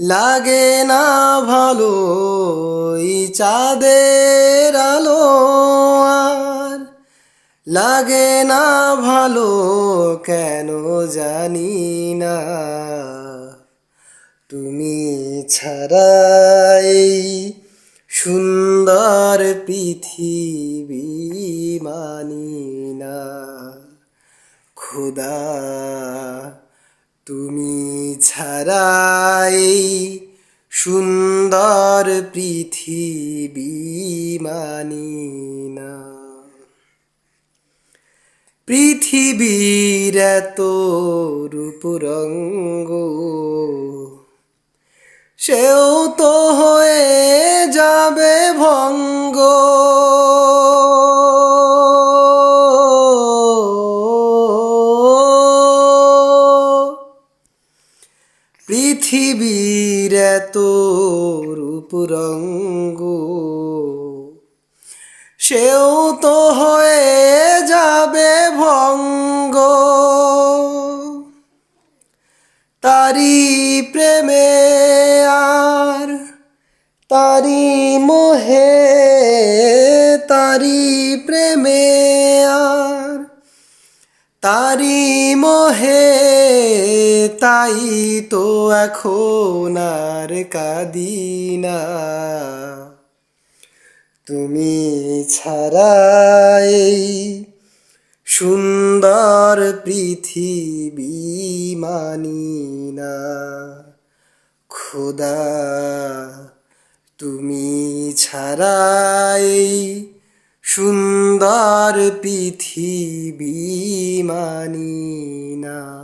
লাগে না ভালো চাঁদের আলো আর। লাগে না ভালো কেন জানি না। তুমি ছাড়াই সুন্দর পৃথিবী মানি না। খোদা তুমি ছাড়াই সুন্দর পৃথিবী মানি না। পৃথিবীর এত রূপরঙ্গ সেও তো হয়ে যাবে ভঙ্গ। পৃথিবীর এত রূপরঙ্গ সেও তো হয়ে যাবে ভঙ্গ। তারি প্রেমে আর তারি মোহে, তারি প্রেমে আর তারি মোহে তাই তো এখন আর কাদিনা তুমি ছাড়াই সুন্দর পৃথিবী মানি না। খোদা, তুমি ছাড়াই সুন্দর পৃথিবী মানি না।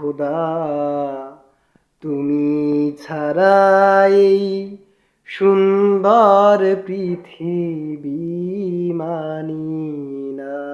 খোদা তুমি ছাড়াই সুন্দর পৃথিবী মানি না